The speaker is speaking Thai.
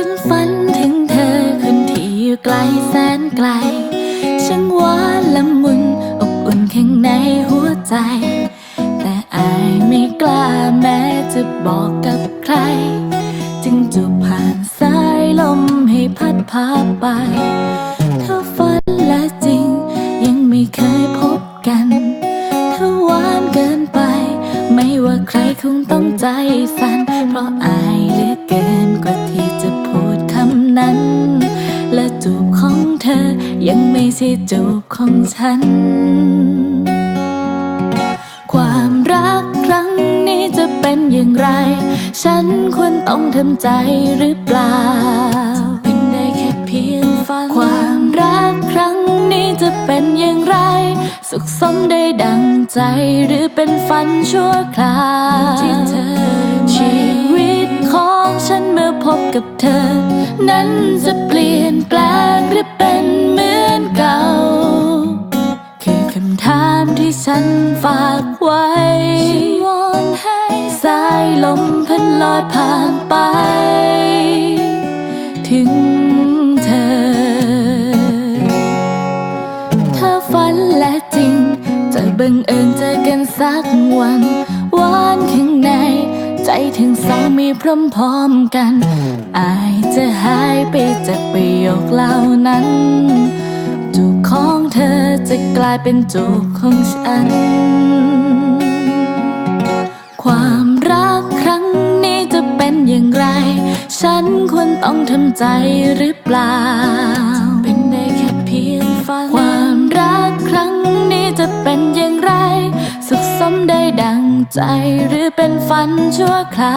ฉันฝันถึงเธอคนที่อยู่ไกลแสนไกล ช่างหวานละมุนอบอุ่นข้างในหัวใจ แต่อายไม่กล้าแม้จะบอกกับใคร จึงจูบผ่านสายลมให้พัดพาไป เธอฝันและจริง ยังไม่เคยพบกันเธอหวานเกินไป ไม่ว่าใครคงต้องใจสั่นเพราะอาย ของเธอ ยังไม่ใช่จูบของฉัน ความรักครั้งนี้จะเป็นอย่างไร ฉันควรต้องทำใจหรือเปล่า เป็นได้แค่เพียงฝัน ความรักครั้งนี้จะเป็นอย่างไร สุขสมได้ดังใจหรือเป็นฝันชั่วคราวที่เธอชีวิตของฉันเมื่อพบกับเธอ นั้นจะเปลี่ยนแปลง นฝากไว้วอนให้สายลมพันลอยผ่านไป ถึงเธอ ถ้าฝันและจริง จะบังเอิญเจอกันสักวันหวานข้างในใจทั้งสองมีพร้อมๆกัน อายจะหายไปจากประโยคเหล่านั้น จูบของเธอจะกลายเป็นจูบของฉัน ความรักครั้งนี้จะเป็นอย่างไร ฉันควรต้องทำใจหรือเปล่า เป็นได้แค่เพียงฝัน ความรักครั้งนี้จะเป็นอย่างไร สุขสมได้ดังใจหรือเป็นฝันชั่วคราว